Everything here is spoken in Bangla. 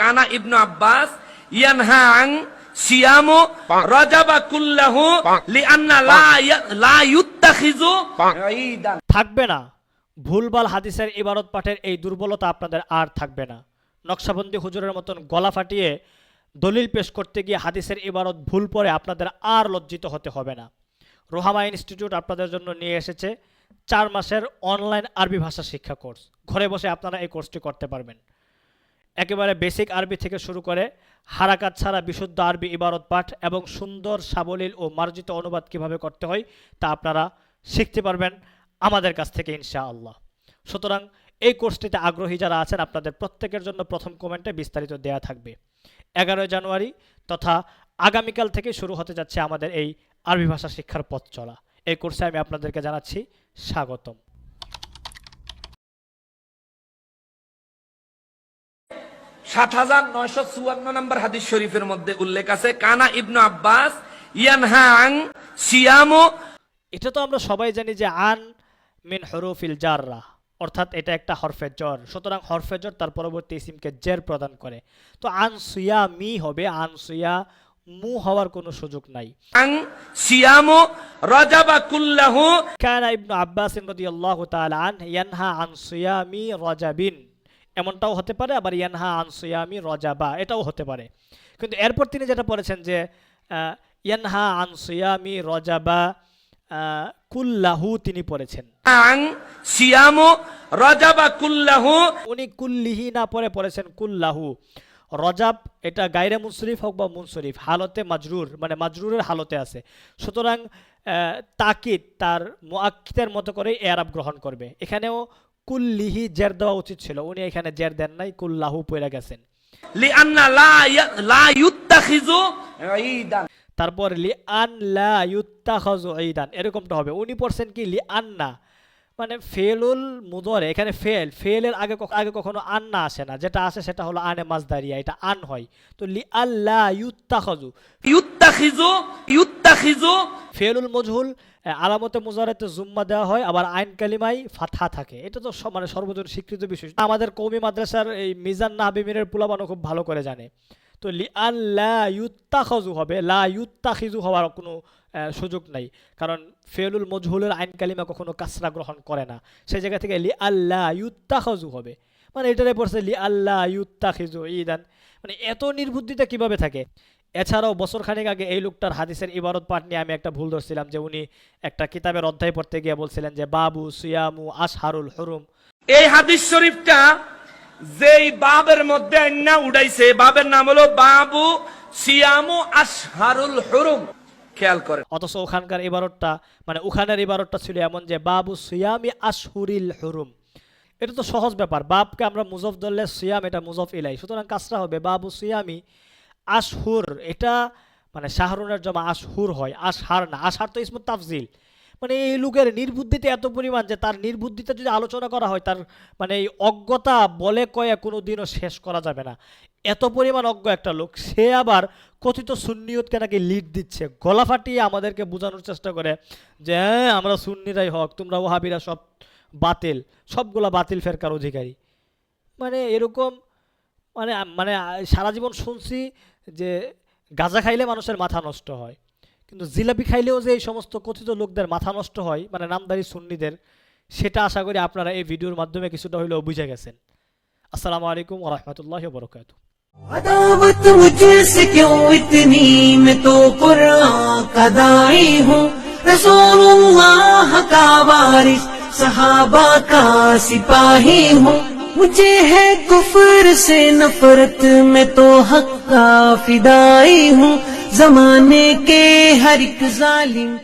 কানা ইবনু আব্বাস ইয়ানহা সিয়ামু রাজাবা কুল্লাহু লিআন্না লা ঈদান। থাকবে না। ভুলবাল হাদিসের ইবারত পাঠের এই দুর্বলতা আপনাদের আর থাকবে না। নকশাবন্দি হুজুরের মতন গলা ফাটিয়ে দলিল পেশ করতে গিয়ে হাদিসের ইবারত ভুল পরে আপনাদের আর লজ্জিত হতে হবে না। রোহামা ইনস্টিটিউট আপনাদের জন্য নিয়ে এসেছে চার মাসের অনলাইন আরবি ভাষা শিক্ষা কোর্স। ঘরে বসে আপনারা এই কোর্সটি করতে পারবেন। একেবারে বেসিক আরবি থেকে শুরু করে হারাকাত ছাড়া বিশুদ্ধ আরবি ইবারত পাঠ এবং সুন্দর, সাবলীল ও মার্জিত অনুবাদ কীভাবে করতে হয় তা আপনারা শিখতে পারবেন আমাদের কাছ থেকে ইনশাআল্লাহ। সুতরাং এই কোর্সটিতে আগ্রহী যারা আছেন, আপনাদের প্রত্যেকের জন্য প্রথম কমেন্টে বিস্তারিত দেয়া থাকবে। এগারোই জানুয়ারি তথা আগামীকাল থেকে শুরু হতে যাচ্ছে আমাদের এই আরবি ভাষা শিক্ষার পথ চলা। এই কোর্সে আমি আপনাদেরকে জানাচ্ছি স্বাগতম। সাত হাজার নয়শো চুয়ান্ন নম্বর হাদিস শরীফের মধ্যে উল্লেখ আছে কানা ইবনু আব্বাস ইয়ানহা সিয়ামু এটা তো আমরা সবাই জানি যে আন মিন হরুফিল জাররা অর্থাৎ এটা একটা হরফে জ্বর। সুতরাং হরফে জ্বর তার পরবর্তী ইসিমকে জের প্রদান করে। তো আন সুয়া মি হবে আন সুয়া মু হওয়ার কোনো সুযোগ নাই। আং সিয়ামু রাজাবা কুল্লাহু। কানা ইবনু আব্বাস রাদিয়াল্লাহু তাআলা আন ইয়ানহা আন সিয়ামি রাজাবিন। এমনটাও হতে পারে আবার ইয়ানহা আন সিয়ামি রাজাবা এটাও হতে পারে। কিন্তু এরপর তিনি যেটা পড়েছেন যে ইয়ানহা আন সিয়ামি রাজাবা কুল্লাহু তিনি পড়েছেন। আং সিয়ামু রাজাবা কুল্লাহু। উনি কুল্লিহি না পরে পড়েছেন কুল্লাহু। রজাব এটা গায়রে মুনসরিফ হোক বা মুনসরিফ হালতে মাজরুর মানে মাজরুরের হালতে আছে। সুতরাং তাকিদ তার মুআক্কিদের মতো করে এরাব গ্রহণ করবে। এখানেও কুল্লিহি জের দেওয়া উচিত ছিল। উনি এখানে জের দেন নাই কুল্লাহু পড়ে গেছেন। লিআন্না লা লা ইউত্তাখিযু ঈদান। তারপর লি আন লা ইউত্তাখাযু ঈদান এরকমটা হবে। উনি পড়ছেন কি? লি আন্না মানে ফেলুল মুদরে এখানে ফেল ফেলের আগে আগে কখনো আন্না আসে না। যেটা আসে সেটা হলো আনে মাজদারিয়া এটা আন হয়। তো লি আল্লা ইউত্তাখাযু। ইউত্তাখিযু ইউত্তাখিযু ফেলুল মজহুল আলামতে মুজারাতে জুম্মা দেওয়া হয়, আবার আইন কালিমাই ফাথা থাকে। এটা তো মানে সর্বজন স্বীকৃত বিষয়। আমাদের কৌমি মাদ্রাসার এই মিজান নাবিমিনের পুলাবানো খুব ভালো করে জানে। তো লি আল্লা ইউত্তাখাজু হবে, লা ইউত্তাখিজু হওয়ার কোনো সুযোগ নাই। কারণ ফেলুল মজহুলের আইন কালিমা কখনো কাসরা গ্রহণ করে না। সেই জায়গা থেকে লি আল্লাহ ইউত্তাখাজু হবে। মানে এটারে পড়ছে লি আল্লাহ ইউত্তাখিজু ইদান মানে এত নির্বুদ্ধিতা কীভাবে থাকে? এছাড়াও বছর খানেক আগে এই লোকটার হাদিসের ইবারত পাঠ নিয়ে আমি একটা ভুল ধরছিলাম যে উনি একটা কিতাবের অধ্যায় পড়তে গিয়ে বলছিলেন যে বাবু সুয়ামু আশহারুল হুরুম। এই হাদিস শরীফটা যেই বাবের মধ্যে আইনা উড়াইছে বাবের নাম হলো বাবু সিয়ামু আসহারুল হুরুম। খেয়াল করেন। অথচ ওখানকার ইবারতটা মানে ওখানের ইবারতটা ছিল এমন যে বাবু সুয়ামি আশহুরিল হুরুম। এটা তো সহজ ব্যাপার। বাপকে আমরা মুজফ ধরলে সুয়াম এটা মুজফ ইলাই। সুতরাং কাজটা হবে বাবু সুয়ামি আশহুর, এটা মানে শাহরুনের জমা আশহুর হয়, আশহার না, আশহার তো ইসমুত তাফজিল। মানে এই লোকের নির্বুদ্ধিতে এত পরিমাণ যে তার নির্বুদ্ধিতে যদি আলোচনা করা হয়, তার মানে এই অজ্ঞতা বলে কয়ে কোনো দিনও শেষ করা যাবে না। এত পরিমাণ অজ্ঞ একটা লোক, সে আবার কথিত সুন্নিয়তকে নাকি লিড দিচ্ছে। গলা ফাটিয়ে আমাদেরকে বোঝানোর চেষ্টা করে যে হ্যাঁ আমরা সুন্নিরাই হক, তোমরা ওহাবিরা সব বাতিল, সবগুলা বাতিল ফেরকার অধিকারী। মানে এরকম মানে মানে সারা জীবন শুনছি যে গাঁজা খাইলে মানুষের মাথা নষ্ট হয় কিন্তু জিলাপি খাইলেও যে এই সমস্ত কথিত লোকদের মাথা নষ্ট হয় মানে নামদারি সুন্নিদের সেটা আশা করি আপনারা এই ভিডিওর মাধ্যমে কিছুটা হইলেও বুঝে গেছেন আসসালামু আলাইকুম ওরহমতুল্লাহ বরকাত अदावत मुझसे क्यों इतनी मैं तो कुरान का दाई हूँ रसूलुल्लाह का वारिस सहाबा का सिपाही हूँ مجھے ہے کفر سے نفرت، میں تو حق کا فدائی ہوں۔ زمانے کے ہر ایک ظالم